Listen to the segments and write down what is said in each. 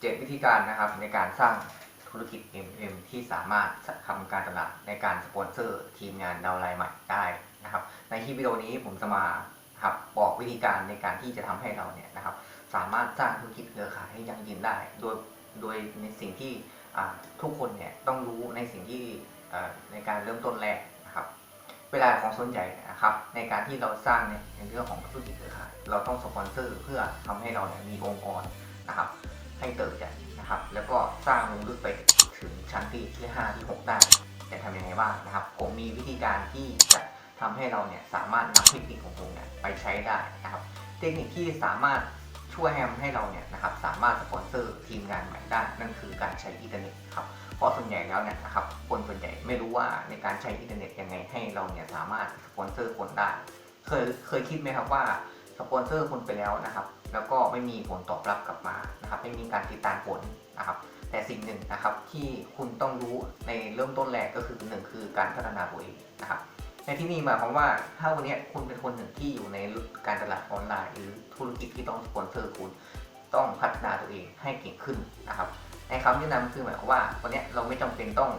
7 วิธีการนะครับในการสร้างธุรกิจ MM ที่สามารถทำการตลาดในการสปอนเซอร์ทีมงานดาวไลน์ใหม่ได้นะครับ ในคลิปวิดีโอนี้ผมจะมาครับบอกวิธีการในการที่จะทำให้เราเนี่ยนะครับ สามารถสร้างธุรกิจเครือข่ายให้ยั่งยืนได้ โดยโดยในสิ่งที่ทุกคนเนี่ยต้องรู้ในสิ่งที่ในการเริ่มต้นแรกนะครับ เวลาของส่วนใหญ่นะครับ ในการที่เราสร้างเนี่ยในเรื่องของธุรกิจเครือข่ายเราต้องสปอนเซอร์เพื่อทำให้เราเนี่ยมีองค์กรนะครับ ให้เติบใหญ่นะครับ แล้วก็สร้างลงลึกไปถึงชั้นที่ที่ 5 ที่ 6 ได้จะทำยังไงบ้างนะครับ ผมมีวิธีการที่จะทำให้เราเนี่ยสามารถนำเทคนิคของผมเนี่ยไปใช้ได้นะครับ เทคนิคที่สามารถช่วยให้เราเนี่ยนะครับสามารถสปอนเซอร์ทีมงานใหม่ได้นั่นคือการใช้อินเทอร์เน็ตครับเพราะส่วนใหญ่แล้วเนี่ยนะครับคนส่วนใหญ่ไม่รู้ว่าในการใช้อินเทอร์เน็ตยังไงให้เราเนี่ยสามารถสปอนเซอร์คนได้ เคยเคยคิดไหมครับว่าสปอนเซอร์คนไปแล้วนะครับ แล้วก็ไม่มีผลตอบรับกลับมานะครับไม่มีการติดตามผลนะครับ แต่สิ่งหนึ่งนะครับที่คุณต้องรู้ในเริ่มต้นแรกก็คือหนึ่งคือการพัฒนาตัวเองนะครับในที่นี้หมายความว่าถ้าวันนี้คุณเป็นคนหนึ่งที่อยู่ในการตลาดออนไลน์ หรือธุรกิจที่ต้องสปอนเซอร์คุณต้องพัฒนาตัวเองให้เก่งขึ้นนะครับในคำแนะนำคือหมายความว่าวันนี้เราไม่จำเป็นต้อง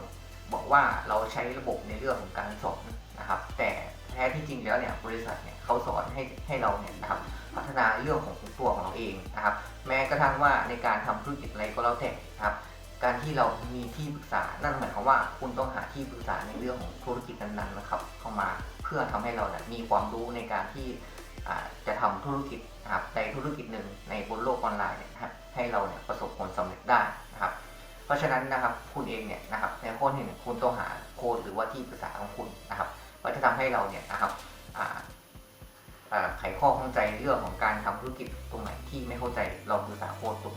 บอกว่าเราใช้ระบบในเรื่องของการสอนนะครับ แต่แท้ที่จริงแล้วเนี่ยบริษัทเนี่ยเขาสอนให้ให้เราเนี่ยนะครับ พัฒนาเรื่องของตัวของเราเองนะครับ แม้กระทั่งว่าในการทำธุรกิจอะไรก็แล้วแต่นะครับ การที่เรามีที่ปรึกษา นั่นหมายความว่าคุณต้องหาที่ปรึกษาในเรื่องของธุรกิจนั้นๆนะครับ เข้ามาเพื่อทำให้เราเนี่ยมีความรู้ในการที่จะทำธุรกิจนะครับในธุรกิจหนึ่งในบนโลกออนไลน์เนี่ยนะครับให้เราเนี่ยประสบผลสำเร็จได้นะครับ เพราะฉะนั้นนะครับคุณเองเนี่ยนะครับในข้อที่หนึ่งคุณต้องหาโค้ดหรือว่าที่ปรึกษาของคุณนะครับว่าจะทำให้เราเนี่ยนะครับ ไขข้อข้องใจเรื่องของการทำธุรกิจตรงไหนที่ไม่เข้าใจเราปรึกษาโค้ดตรง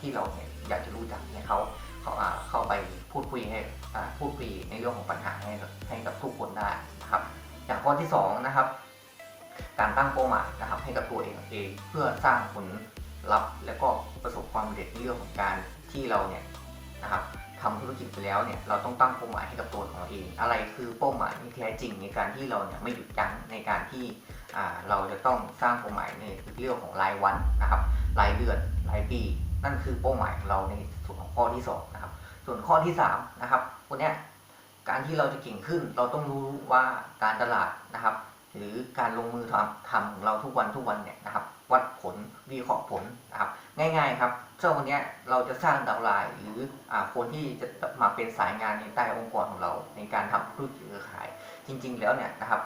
ที่เราเนี่ยอยากจะรู้จักให้เขาเขาเข้าไปพูดคุยให้พูดคุยในเรื่องของปัญหาให้กับให้กับทุกคนได้นะครับอย่างข้อที่สองนะครับการตั้งเป้าหมายนะครับให้กับตัวเองเองเพื่อสร้างผลลัพธ์และก็ประสบความสำเร็จในเรื่องของการที่เราเนี่ยนะครับทำธุรกิจไปแล้วเนี่ยเราต้องตั้งเป้าหมายให้กับตัวของเราเอง อะไรคือเป้าหมายที่แท้จริงในการที่เราเนี่ยไม่หยุดยั้งในการที่ เราจะต้องสร้างเป้าหมายในเรื่องของรายวันนะครับรายเดือนรายปี นั่นคือเป้าหมายของเราในส่วนของข้อที่สองนะครับส่วนข้อที่สามนะครับวันนี้การที่เราจะเก่งขึ้น เราต้องรู้ว่าการตลาดนะครับ หรือการลงมือทำทำของเราทุกวันทุกวันเนี่ยนะครับ วัดผลวิเคราะห์ผลนะครับ ง่ายๆครับเจ้าวันนี้เราจะสร้างดาวไลน์หรืออคนที่จะมาเป็นสายงานในใต้องค์กรของเรา ในการทำธุรกิจเครือข่าย จริง ๆ แล้วเนี่ยนะครับ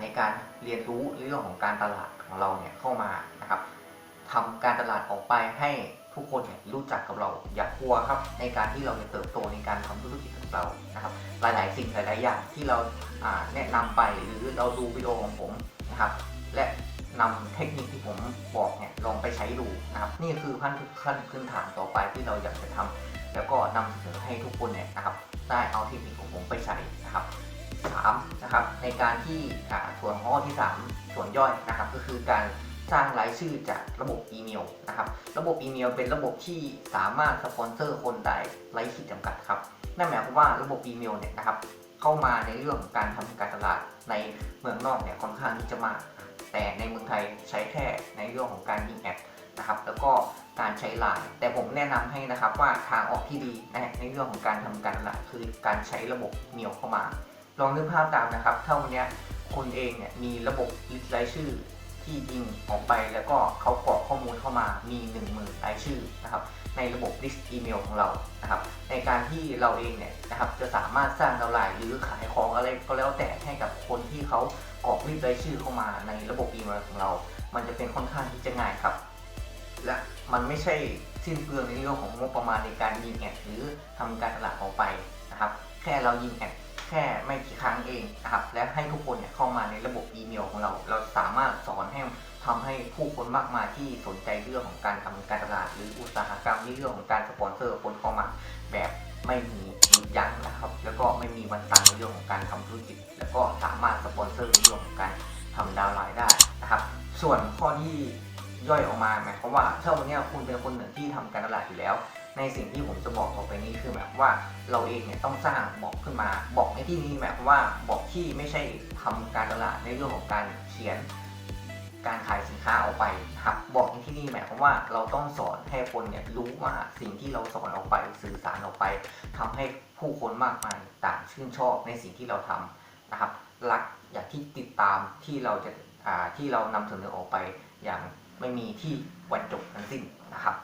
ในการเรียนรู้เรื่องของการตลาดของเราเนี่ยเข้ามานะครับทำการตลาดออกไปให้ทุกคนเนี่ยรู้จักกับเราอย่ากลัวครับในการที่เราจะเติบโตในการทำธุรกิจของเรานะครับ หลายๆ สิ่งหลายๆอย่างที่เราแนะนำไปหรือเราดูวิดีโอของผมนะครับ และนำเทคนิคที่ผมบอกเนี่ยลองไปใช้ดูนะครับ นี่คือขั้นขั้นพื้นฐานต่อไปที่เราอยากจะทำแล้วก็นำเสนอให้ทุกคนเนี่ยนะครับ ได้เอาเทคนิคของผมไปใช้นะครับ สามนะครับในการที่ส่วนข้อที่ 3 ส่วนย่อยนะครับก็คือการสร้างรายชื่อจากระบบอีเมลนะครับระบบอีเมลเป็นระบบที่สามารถสปอนเซอร์คนได้ไร้ขีดจำกัดครับนั่นหมายความว่าระบบอีเมลเนี่ยนะครับเข้ามาในเรื่องของการทำการตลาดในเมืองนอกเนี่ยค่อนข้างที่จะมาก แต่ในเมืองไทยใช้แค่ในเรื่องของการยิงแอดนะครับแล้วก็การใช้ไลน์แต่ผมแนะนำให้นะครับว่าทางออกที่ดีนะในเรื่องของการทำการตลาดคือการใช้ระบบเมลเข้ามา ลองนึกภาพตามนะครับ ถ้าวันนี้คุณเองเนี่ยมีระบบลิสต์รายชื่อที่ยิงออกไปแล้วก็เขากรอกข้อมูลเข้ามามี1 0,000รายชื่อนะครับในระบบลิสต์อีเมลของเรานะครับในการที่เราเองเนี่ยนะครับจะสามารถสร้างดาวไลน์หรือขายของอะไรก็แล้วแต่ให้กับคนที่เขากรอกลิสต์รายชื่อเข้ามาในระบบอีเมลของเรา มันจะเป็นค่อนข้างที่จะง่ายครับ และมันไม่ใช่สิ้นเปลืองในเรื่องของงบประมาณในการยิงแอดหรือทำการตลาดออกไปนะครับแค่เรายิงแอด แค่ไม่กี่ครั้งเองนะครับ และให้ทุกคนเนี่ยเข้ามาในระบบอีเมลของเรา เราสามารถสอนให้ทำให้ผู้คนมากมายที่สนใจเรื่องของการทำการตลาด หรืออุตสาหกรรมในเรื่องของการสปอนเซอร์คนเข้ามาแบบไม่มีหยุดยั้งนะครับ แล้วก็ไม่มีวันตันในเรื่องของการทำธุรกิจ แล้วก็สามารถสปอนเซอร์ในเรื่องของการทำดาวไลน์ได้นะครับ ส่วนข้อที่ย่อยออกมาหมายความว่าถ้าวันเนี้ยคุณเป็นคนหนึ่งที่ทำการตลาดอยู่แล้ว ในสิ่งที่ผมจะบอกต่อไปนี้คือหมายความว่าเราเองเนี่ยต้องสร้างบอกขึ้นมาบอกในที่นี้หมายความว่าบอกที่ไม่ใช่ทำการตลาดในเรื่องของการเขียน การขายสินค้าออกไปครับบอกในที่นี่หมายความว่าเราต้องสอนให้คนเนี่ยรู้ว่าสิ่งที่เราสอนออกไปสื่อสารออกไปทำให้ผู้คนมากมายต่างชื่นชอบในสิ่งที่เราทำนะครับรักอยากที่ติดตามที่เราจะอ่าที่เรานำเสนอออกไปอย่างไม่มีที่วันจบทั้งสิ้นนะครับ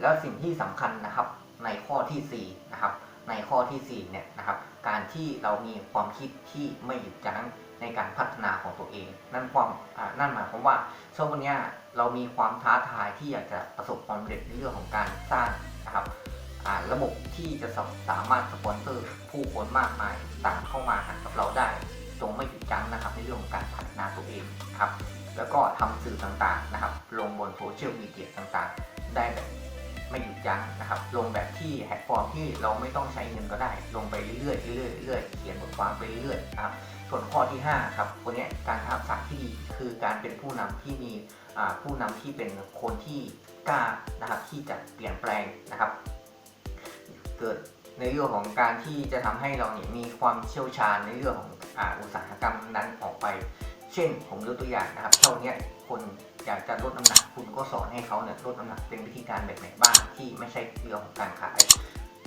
แล้วสิ่งที่สำคัญนะครับในข้อทีสี่4นะครับในข้อทีสี่4เนี่ยนะครับการที่เรามีความคิดที่ไม่หยุดยั้งในการพัฒนาของตัวเอง นั่นความนั่นหมายความว่าช่วงวันนี้เรามีความท้าทายที่อยากจะประสบความสำเร็จในเรื่องของการสร้างนะครับระบบที่จะสาสามารถสปอนเซอร์ผู้คนมากมายต่างเข้ามาหากับเราได้จงไม่หยุดยั้งนะครับในเรื่องของการพัฒนาตัวเองครับแล้วก็ทำสื่อต่างๆนะครับ ลงบนโซเชียลมีเดียต่างๆ ได้แบบ ไม่หยุดยั้งนะครับ ลงแบบที่แพลตฟอร์มที่เราไม่ต้องใช้เงินก็ได้ ลงไปเรื่อยๆเรื่อยๆเรื่อยๆเขียนบทความไปเรื่อยๆครับส่วนข้อที่5ครับวันนี้การทักษะที่ดีคือการเป็นผู้นำที่มีผู้นำที่เป็นคนที่กล้านะครับที่จะเปลี่ยนแปลงนะครับ เกิดในเรื่องของการที่จะทำให้เราเนี่ยมีความเชี่ยวชาญในเรื่องของออุตสาหกรรมนั้นออกไป เช่นผมยกตัวอย่างนะครับเท่าเนี้คน อยากจะลดน้ำหนักคุณก็สอนให้เขาเนี่ยลดน้ำหนักเป็นวิธีการแบบไหนบ้างที่ไม่ใช่เรื่องของการขาย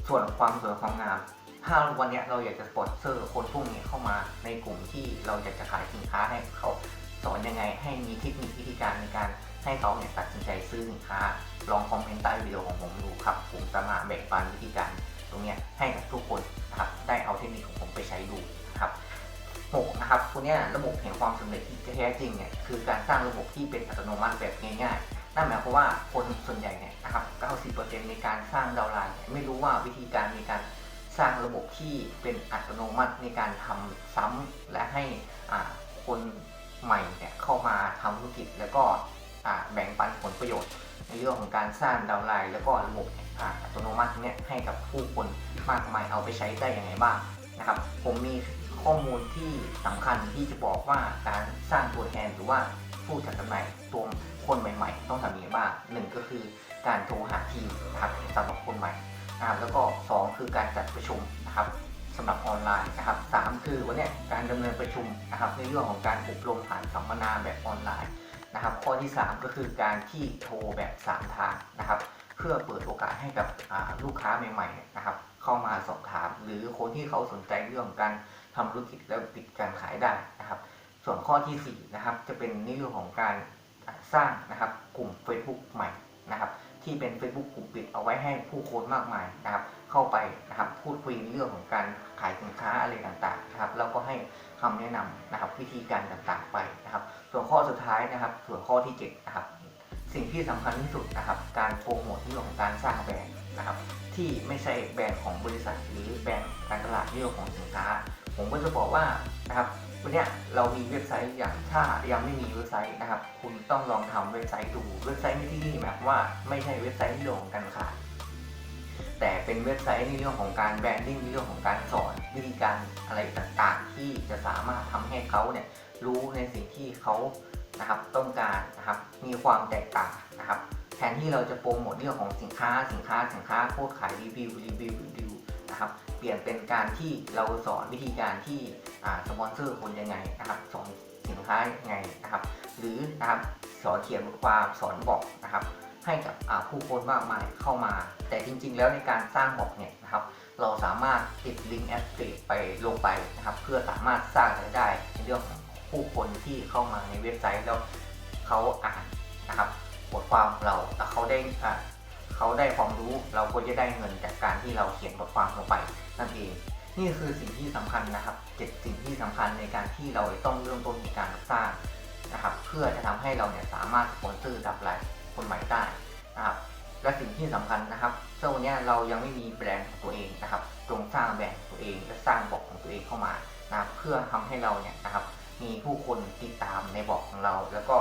ส่วนความสวยความงาม ถ้าวันนี้เราอยากจะสปอนเซอร์คนพวกนี้เข้ามาในกลุ่มที่เราอยากจะขายสินค้าให้เขาสอนยังไงให้มีเทคนิควิธีการในการให้เขาเนี่ยตัดสินใจซื้อสินค้า ลองคอมเมนต์ใต้วิดีโอของผมดูครับ ผมจะมาแบ่งปันวิธีการตรงเนี้ยให้กับทุกคน วเนี้ยระบบแห่งความสำเร็จที่แท้จริงเนี่ยคือการสร้างระบบที่เป็นอัตโนมัติแบบง่ายๆนั่นหมายความว่าคนส่วนใหญ่เนี่ยนะครับ 90%ในการสร้างดาวไลน์เนี่ยไม่รู้ว่าวิธีการในการสร้างระบบที่เป็นอัตโนมัติในการทำซ้ำและให้คนใหม่เนี่ยเข้ามาทำธุรกิจแล้วก็แบ่งปันผลประโยชน์ ในเรื่องของการสร้างดาวไลน์แล้วก็ระบบอัตโนมัติเนี่ยให้กับผู้คนมากมายเอาไปใช้ได้อยังไงบ้างนะครับ ผมมี ข้อมูลที่สำคัญที่จะบอกว่าการสร้างตัวแทนหรือว่าผู้จัดจำหน่ายตัวคนใหม่ ๆ ต้องทำยังไงบ้างหนึ่งก็คือการโทรหาทีมครับสำหรับคนใหม่นะครับแล้วก็สองคือการจัดประชุมนะครับสำหรับออนไลน์นะครับสามคือวันนี้การดำเนินประชุมนะครับในเรื่องของการอบรมผ่านสัมมนาแบบออนไลน์นะครับ ข้อที่ 3 ก็คือการที่โทรแบบสามทางนะครับ เพื่อเปิดโอกาสให้กับลูกค้าใหม่ๆนะครับ เข้ามาสอบถาม หรือคนที่เขาสนใจเรื่องการ ทำธุรกิจแล้วปิดการขายได้นะครับ ส่วนข้อที่4นะครับจะเป็นในเรื่องของการสร้างนะครับกลุ่ม Facebook ใหม่นะครับที่เป็น Facebook กลุ่มปิดเอาไว้ให้ผู้คนมากมายนะครับ เข้าไปนะครับพูดคุยในเรื่องของการขายสินค้าอะไรต่างๆนะครับแล้วก็ให้คำแนะนำนะครับวิธีการต่างๆไปนะครับ ส่วนข้อสุดท้ายนะครับ ส่วนข้อที่7นะครับสิ่งที่สำคัญที่สุดนะครับ การโปรโมทเรื่องของการสร้างแบรนด์นะครับ ที่ไม่ใช่แบรนด์ของบริษัทหรือแบรนด์การตลาดเรื่องของสินค้า ผมก็จะบอกว่านะครับวันนี้เรามีเว็บไซต์อย่างถ้ายังไม่มีเว็บไซต์นะครับ คุณต้องลองทำเว็บไซต์ดู เว็บไซต์ในที่นี่หมายว่าไม่ใช่เว็บไซต์ที่เรื่งการขายแต่เป็นเว็บไซต์ในเรื่องของการแบรนดิ้งในเรื่องของการสอนวิธีการอะไรต่างๆ ที่จะสามารถทำให้เขาเนี่ยรู้ในสิ่งที่เขานะครับต้องการนะครับมีความแตกต่างนะครับแทนที่เราจะโปรโมทเรื่องของสินค้าสินค้าสินค้าโพสต์ขายรีวิวรีวิวรีวิวนะครับ เปลี่ยนเป็นการที่เราสอนวิธีการที่สปอนเซอร์คนยังไงนะครับสอนสินค้ายังไงนะครับ หรือนะครับสอนเขียนบทความสอนบอกนะครับ ให้กับผู้คนมากมายเข้ามา แต่จริง ๆ แล้วในการสร้างบอกเนี่ยนะครับ เราสามารถติดลิงก์แอดเไปลงไปนะครับ เพื่อสามารถสร้างรายได้ในเรื่องของผู้คนที่เข้ามาในเว็บไซต์แล้วเขาอ่านนะครับบทความเราแล้วเขาได้เขาได้ความรู้เราก็จะได้เงินจากการที่เราเขียนบทความลงไป นั่นเองนี่คือสิ่งที่สำคัญนะครับเจ็ดสิ่งที่สำคัญในการที่เราต้องเริ่มต้นในการสร้างนะครับ เพื่อจะทำให้เราเนี่ยสามารถสปอนเซอร์ดับไลน์คนใหม่ได้นะครับ และสิ่งที่สำคัญนะครับช่วงเนี้ยเรายังไม่มีแบรนด์ของตัวเองนะครับจงสร้างแบรนด์ตัวเองและสร้างบอกของตัวเองเข้ามานะครับเพื่อทำให้เราเนี่ยนะครับ มีผู้คนติดตามในบอกของเรา แล้วก็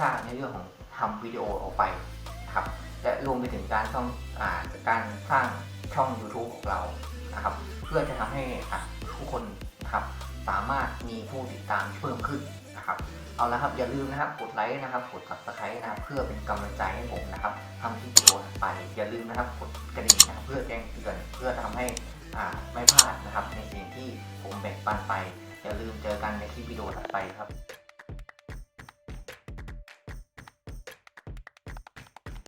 สร้างในเรื่องของทำวิดีโอออกไปนะครับและรวมไปถึงการต้องอาการสร้าง ช่อง YouTube ของเรานะครับ เพื่อจะทำให้ทุกคนนะครับสามารถมีผู้ติดตามเพิ่มขึ้นนะครับ เอาละครับอย่าลืมนะครับกดไลค์นะครับกด subscribe นะครับเพื่อเป็นกำลังใจให้ผมนะครับทำคลิปวิดีโอไป อย่าลืมนะครับกดกระดิ่งนะครับเพื่อแจ้งเตือนเพื่อทำให้ไม่พลาดนะครับในสิ่งที่ผมแบ่งปันไป อย่าลืมเจอกันในคลิปวิดีโอถัดไปครับ